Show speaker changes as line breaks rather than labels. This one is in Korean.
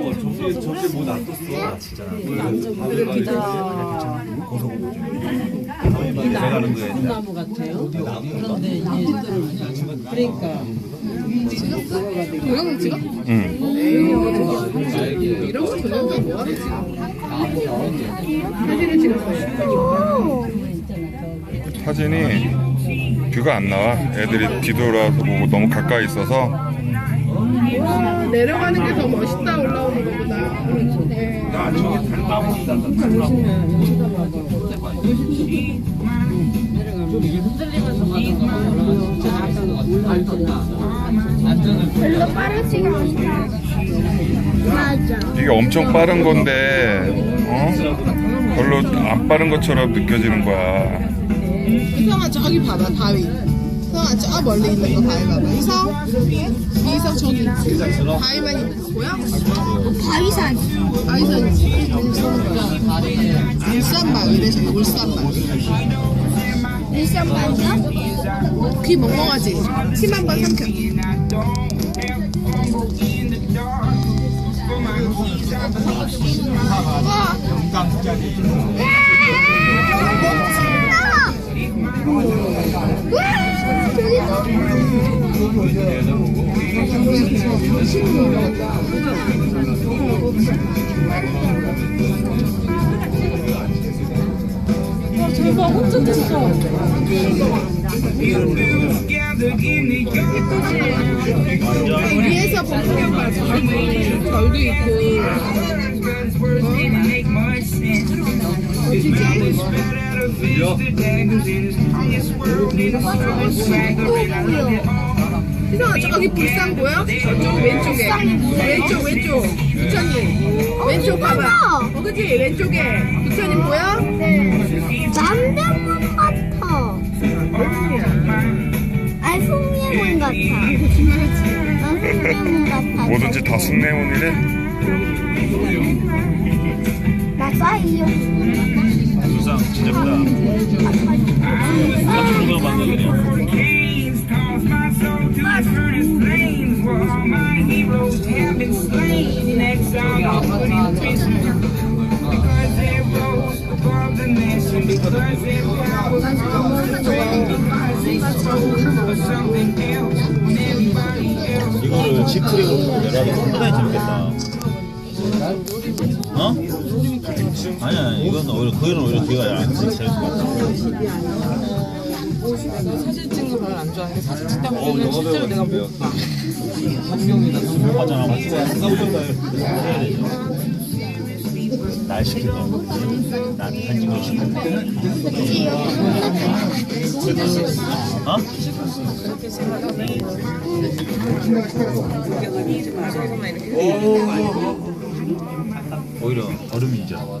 어, 저기 저기 뭐 놔뒀어. 진짜.
나무 같아요. 그런데 이게 그러니까
동영상 찍어?
응.
이런 거 동영상 뭐하는 찍어? 사진을 찍을 거예요.
사진이 뷰가 안 나와. 애들이 뒤돌아서 보고 너무 가까이 있어서
와, 내려가는 게 더 멋있다 올라오는 거보다. 네.
별로 빠르지 않다. 맞아.
이게 엄청 빠른 건데 어? 별로 안 빠른 것처럼 느껴지는 거야.
이성아 저기 봐봐 바위. 이성아 저 멀리 있는 거 바위 봐봐. 이성, 이성 저기 바위만 있는 거 보여?
바위산.
바위산 울산바위 이래 저기 울산바위.
일산 반점?
귀 멍멍하지? 침 한 번 삼켜.
제가 혼자 됐어.
위에서 보면 봐. 절도 있고. 희성아 저기 불상 보여? 저쪽 왼쪽에 왼쪽 왼쪽 부처님 왼쪽 봐봐 어 그치 왼쪽에 부처님 보여?
네. 남대문 같아. 아니, 숭례문 같아. 숭례문 같아.
뭐든지 다 숭례문이래.
나 싸이요.
수상 진짜 크다. 누가 만나겠냐? 이거를 지프링으로 내려가도 상당히 재밌겠다. 어? 아니야. 이건 오히려 그거는 오히려 뒤가 안 재밌을 것 같아.
사진 찍는 거 별로 안 좋아하는 게 사진 찍다
어,
보면 실제로 내가 못 봐. 환경이다.
못 봤잖아. 생각보다 해야 되죠. 날 시키던 나한테 편집 좀 시켰다. 어? 오히려 얼음이죠.